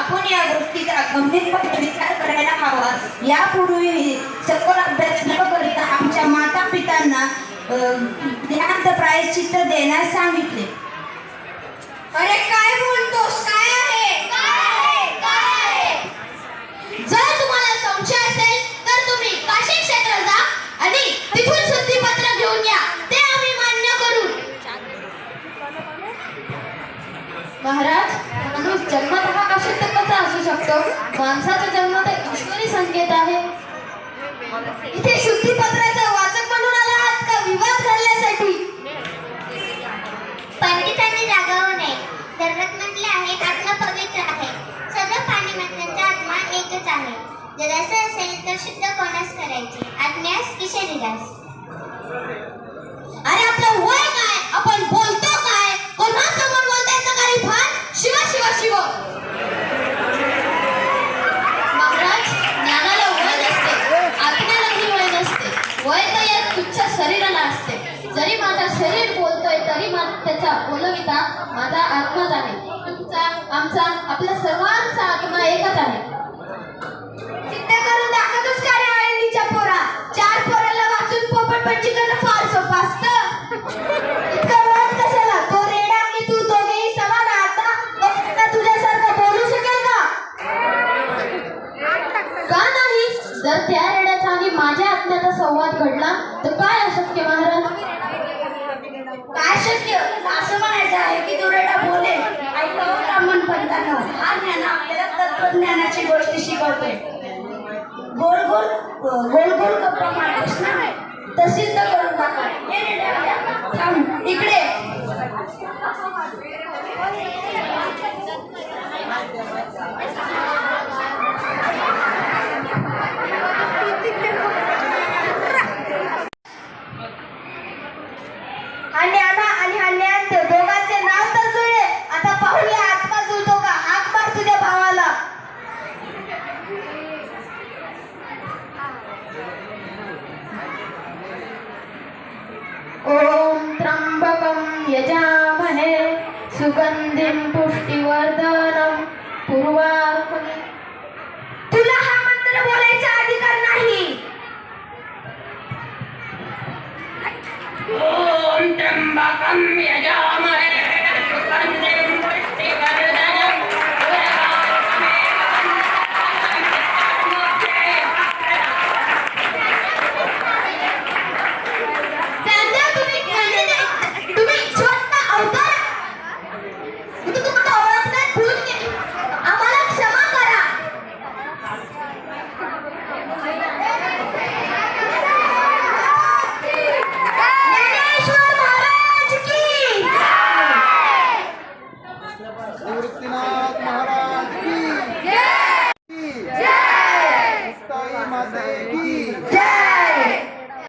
आपण या गोष्टीचा गंभीरपणे विचार करायला हवा. यापूर्वी सखोल अभ्यास न करता आमच्या माता पितांना ज्ञात प्रायश्चित्त देण्यास सांगितले. अरे काय बोलतोस? काय आहे? जर तुम्हाला संशय असेल तर तुम्ही काशी क्षेत्र जा आणि तिथून शुद्धीपत्र घेऊन या. ते आम्ही मान्य करू. महाराज माणूस जन्मतः कसा माणसाचा जन्म तर ईश्वरी संकेत आहे. इथे शुद्धीपत्राचा वाचक म्हणून आला आहात का? विवाद घालण्यासाठी पंडितांनी रागावू नये. धर्मात म्हटले आहे आत्मा पवित्र आहे. सर्व पाणी त्यांचा आत्मा एकच आहे. जर असं असेल तर शुद्ध कोणास करायचे? आज्ञास की शरीरास? मा त्याचा बोलविता माझा आत्माच आहे. तुमचा आमचा आपल्या सर्वांचा आत्मा एकच आहे. सिद्ध करून दाखवतोस का रे आळंदीच्या पोरा? चार पोराला वाचून पोपट पंची करणं फार सोपं असतं इतकं वळत कशाला? तो रेडा तू दोघेही समान तुझ्यासारखं बोलू शकेल का? का नाही? जर त्या रेड्याचा आणि माझ्या आत्म्याचा संवाद घडला तर काय अशक्य महाराज काय शक्य असं म्हणायचं आहे की तो रेडा बोलेल ऐकावं ब्राह्मण हा ज्ञान आपल्याला तत्वज्ञानाची गोष्ट शिकवतोय गोल गोल गोल गोल गप्पा मारतोस ना? तर करून दाखव. हे थांब इकडे. आणि आता ज्ञान ते दोघांचे नाव तर जुळले आता पाहूया आत्मा जुळतो का हाक मार तुझ्या भावाला ओम त्र्यंबकं यजामहे सुगंधिं पुष्टिवर्धनं पूर्वार्पणे। तुला हा मंत्र बोलायचा अधिकार नाही! ओम त्र्यंबकं यजामहे